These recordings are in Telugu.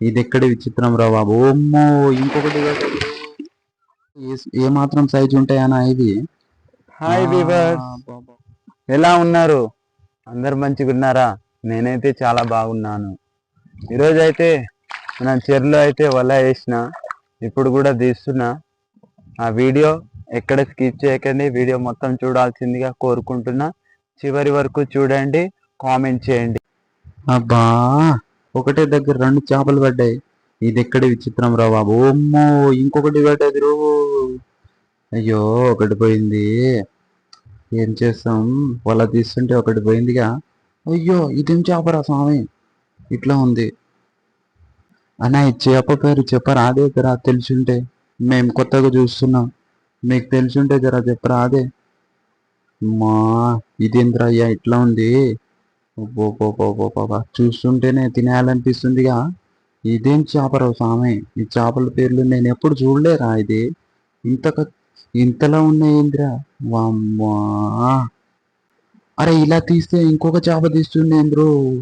ఇది ఎక్కడి విచిత్రం రా బాబు? ఓమ్మో ఇంకొకటి. ఏ- మాత్రం సైజు ఉంటాయనా ఇది? హాయ్. ఎలా ఉన్నారు? అందరు మంచిగా ఉన్నారా? నేనైతే చాలా బాగున్నాను. ఈరోజు అయితే మన చెరులో అయితే వల వేసిన ఇప్పుడు కూడా తీస్తున్నా ఆ వీడియో ఎక్కడ స్కిప్ చేయకండి. వీడియో మొత్తం చూడాల్సిందిగా కోరుకుంటున్నా. చివరి వరకు చూడండి కామెంట్ చేయండి. అబ్బా! ఒకటే దగ్గర రెండు చేపలు పడ్డాయి. ఇది ఎక్కడి విచిత్రం రా బాబు? ఓమ్మో ఇంకొకటి పడ్డది రో. అయ్యో ఒకటి పోయింది. ఏం చేస్తాం? వల తీస్తుంటే ఒకటి పోయిందిగా. అయ్యో ఇదేం చేపరా స్వామి? ఇట్లా ఉంది. అన్నా ఈ చేప పేరు చెప్పరా? అదే జరా తెలుసుంటే. మేము కొత్తగా చూస్తున్నాం. మీకు తెలుసుంటే జరా చెప్పరా? అదే. మా ఇదేంద్రా ఇట్లా ఉంది. చూస్తుంటేనే తినేయాలనిపిస్తుందిగా ఇదేం చేపరావు స్వామి? ఈ చేపల పేర్లు నేను ఎప్పుడు చూడలేరా ఇది? ఇంత క- ఇంతలా ఉన్నాయేంద్రా వామ్మా. అరే ఇలా తీస్తే ఇంకొక చేప తీస్తుండే బ్రో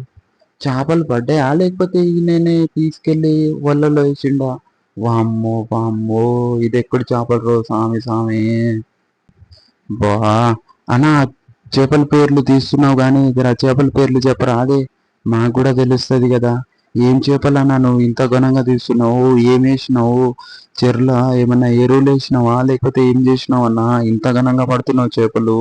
చేపలు పడ్డాయా? లేకపోతే నేనే తీసుకెళ్ళి వల్లలో వేసిండా? వామ్మో వామ్మో. ఇది ఎక్కడ చేపలు రో స్వామి స్వామి? బా. అనా చేపల పేర్లు తీస్తున్నావు కానీ ఇక్కడ చేపల పేర్లు చెప్పరా అదే మాకు కూడా తెలుస్తుంది కదా. ఏం చేపలన్నా నువ్వు ఇంత ఘనంగా తీస్తున్నావు? ఏం వేసినావు? చెర్ల ఏమన్నా ఎరువులు వేసినావా? లేకపోతే ఏం చేసినావు అన్నా? ఇంత ఘనంగా పడుతున్నావు చేపలు.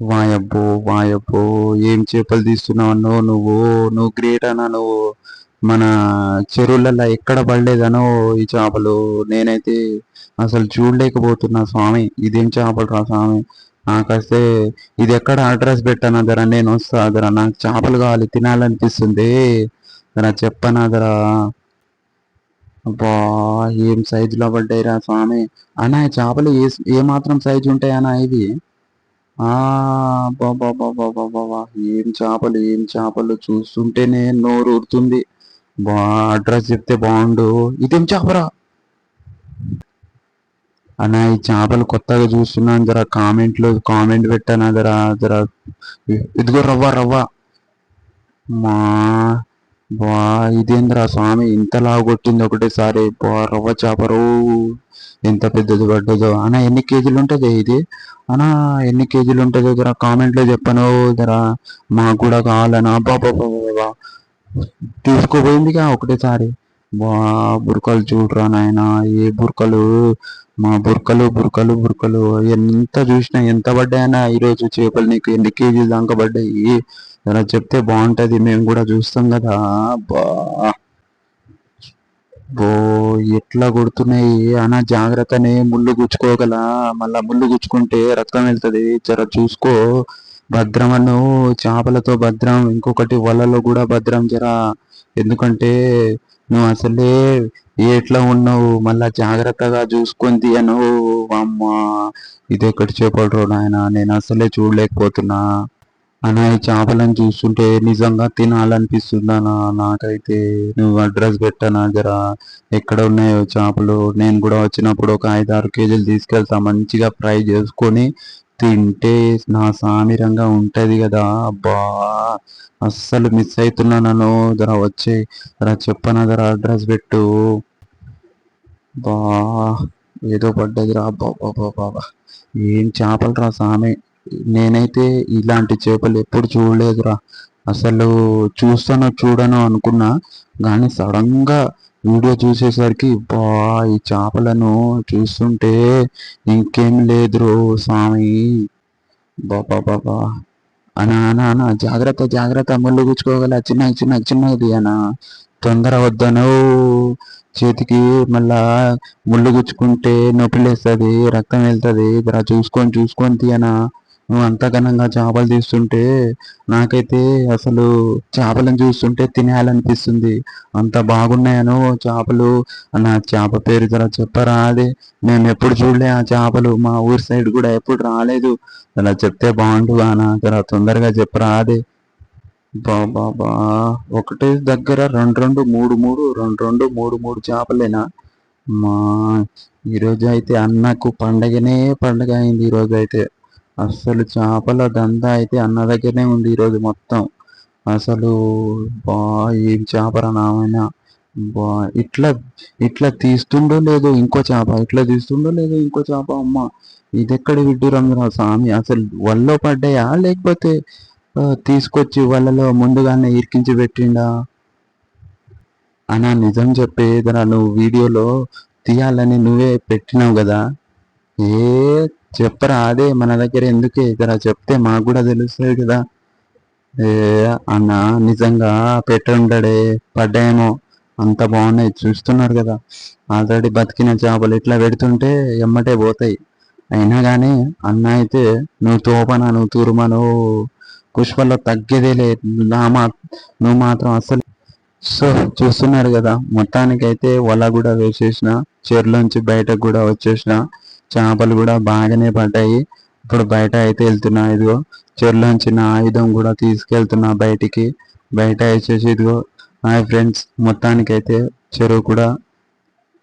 వాయబ్బో వాయబ్బో ఏం చేపలు తీస్తున్నావు నువ్వు? నువ్వు గ్రేట్ అన్నా నువ్వు? మన చెరువులలో ఎక్కడ పడలేదనో ఈ చేపలు. నేనైతే అసలు చూడలేకపోతున్నా స్వామి. ఇదేం చేపలు రా స్వామి? కాస్తే ఇది ఎక్కడ అడ్రస్ పెట్టాను అదరా నేను వస్తా అదరా నాకు చేపలు కావాలి తినాలనిపిస్తుంది. అదరా చెప్పనా అదరా అబ్బా ఏం సైజులో పడ్డాయిరా స్వామి. అన్నా ఈ చేపలు ఏ ఏ మాత్రం సైజు ఉంటాయన్నా ఇవి? ఆ బాబా ఏం చేపలు ఏం చేపలు? చూస్తుంటేనే నోరు ఊరుతుంది బా అడ్రస్ చెప్తే బాగుండు. ఇదేం చేపరా? అన్న ఈ చేపలు కొత్తగా చూస్తున్నాను జర కామెంట్లో కామెంట్ పెట్టాను జర జర. ఇదిగో రవ్వ రవ్వ. మా బా ఇదేంద్రా స్వామి ఇంత కొట్టింది ఒకటేసారి. బా రవ్వ చేపరు ఎంత పెద్దది పడ్డదో. అన్న ఎన్ని కేజీలు ఉంటుంది ఇది? అనా ఎన్ని కేజీలు ఉంటుందో జర కామెంట్లో చెప్పను జర. మాకు కూడా కావాలనా బాబా బాబా తీసుకుపోయిందిగా ఒకటేసారి. బా బురకలు చూడరా నాయన ఏ బురకలు? మా బురకలు బురకలు బురకలు. ఎంత చూసినా ఎంత పడ్డాయన్నా ఈరోజు చేపలు నీకు ఎన్ని కేజీలు దాకా పడ్డాయి? ఇలా చెప్తే బాగుంటుంది మేము కూడా చూస్తాం కదా. బా బో ఎట్లా కొడుతున్నాయి? అనా జాగ్రత్తనే ముళ్ళు గుచ్చుకోగల. మళ్ళా ముళ్ళు గుచ్చుకుంటే రక్తం వెళ్తుంది. జర చూసుకో. భద్రమను చేపలతో భద్రం. ఇంకొకటి వలలో కూడా భద్రం జర. ఎందుకంటే నువ్వు అసలే ఎట్లా ఉన్నావు? మళ్ళా జాగ్రత్తగా చూసుకొని తీయను. అమ్మా ఇది ఒకటి చేపడరు నాయన? నేను అసలే చూడలేకపోతున్నా. అన్న ఈ చేపలను చూస్తుంటే నిజంగా తినాలనిపిస్తుందనా నాకైతే నువ్వు అడ్రస్ పెట్టనా జరా? ఎక్కడ ఉన్నాయో చేపలు? నేను కూడా వచ్చినప్పుడు ఒక ఐదు ఆరు కేజీలు తీసుకెళ్తా. మంచిగా ఫ్రై చేసుకొని తింటే నా సామిరంగా ఉంటది కదా అబ్బా! అస్సలు మిస్ అవుతున్నా నన్ను జర వచ్చే జర చెప్పనా ధర అడ్రస్ పెట్టు. బా! ఏదో పడ్డది రా బాబా బాబా ఏం చేపలు రా సామె? నేనైతే ఇలాంటి చేపలు ఎప్పుడు చూడలేదురా అసలు చూస్తానో చూడనో అనుకున్నా కానీ సడన్గా వీడియో చూసేసరికి బా ఈ చేపలను చూస్తుంటే ఇంకేం లేదు స్వామి. బాబా బాబా అనా అనా అనా జాగ్రత్త జాగ్రత్త ముళ్ళు గుచ్చుకోగల చిన్న చిన్న చిన్నది అనా. తొందర వద్దను. చేతికి మళ్ళా ముళ్ళు గుచ్చుకుంటే నొప్పి లేస్తుంది రక్తం వెళ్తుంది జర చూసుకొని చూసుకొని తీయనా. నువ్వు అంత ఘనంగా చేపలు తీస్తుంటే నాకైతే అసలు చేపలను చూస్తుంటే తినేయాలనిపిస్తుంది. అంత బాగున్నాయను చేపలు? నా చేప పేరు జర చెప్పరా అది? మేము ఎప్పుడు చూడలే ఆ చేపలు. మా ఊరి సైడ్ కూడా ఎప్పుడు రాలేదు. అలా చెప్తే బాగుండు నా జర తొందరగా చెప్పరా అది? బాబా ఒకటే దగ్గర రెండు రెండు మూడు మూడు రెండు రెండు మూడు మూడు చేపలేనా? మా ఈరోజు అయితే అన్నకు పండగనే పండగ అయింది ఈరోజు అయితే అసలు చేపల దందా అయితే అన్న దగ్గరనే ఉంది ఈరోజు మొత్తం. అసలు బా ఏం చేపరా నామైనా? బా ఇట్లా ఇట్లా తీస్తుండో లేదో ఇంకో చేప ఇట్లా తీస్తుండో లేదో ఇంకో చేప అమ్మ. ఇది ఎక్కడ విడ్డూరంగా స్వామి? అసలు వల్లో పడ్డాయా? లేకపోతే తీసుకొచ్చి వాళ్ళలో ముందుగానే ఇరికించి పెట్టిండా? అనా నిజం చెప్పే ఏదైనా నువ్వు వీడియోలో తీయాలని నువ్వే పెట్టినావు కదా? ఏ చెప్పరా? అదే మన దగ్గర ఎందుకే ఇక్కడ చెప్తే మాకు కూడా తెలుస్తుంది కదా. ఏ అన్న నిజంగా పెట్టుండడే పడ్డాయేమో. అంత బాగున్నాయి. చూస్తున్నారు కదా. ఆల్రెడీ బతికిన చేపలు ఇట్లా పెడుతుంటే ఎమ్మటే పోతాయి. అయినా కానీ అన్న అయితే నువ్వు తోపన? నువ్వు తురుమ? నువ్వు పుష్పల్లో తగ్గేదేలే నా మా నువ్వు మాత్రం అసలు సో చూస్తున్నారు కదా. మొత్తానికి అయితే వల కూడా వేసేసిన చెరులోంచి బయటకు కూడా వచ్చేసిన. చేపలు కూడా బాగానే పడ్డాయి. ఇప్పుడు బయట అయితే వెళ్తున్నా ఇదిగో చెరులోంచి నా ఆయుధం కూడా తీసుకెళ్తున్నా బయటికి. బయట వచ్చేసి ఇదిగో హాయ్ ఫ్రెండ్స్ మొత్తానికి అయితే చెరువు కూడా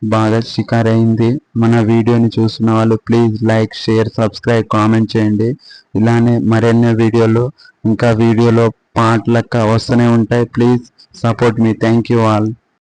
బాగా షికార్ అయింది మన వీడియోని చూస్తున్న వాళ్ళు please like share subscribe comment చేయండి. ఇలానే మరెన్నో వీడియోలు ఇంకా వీడియోలో పాటలక్క వస్తూనే ఉంటాయి. Please support me. Thank you all.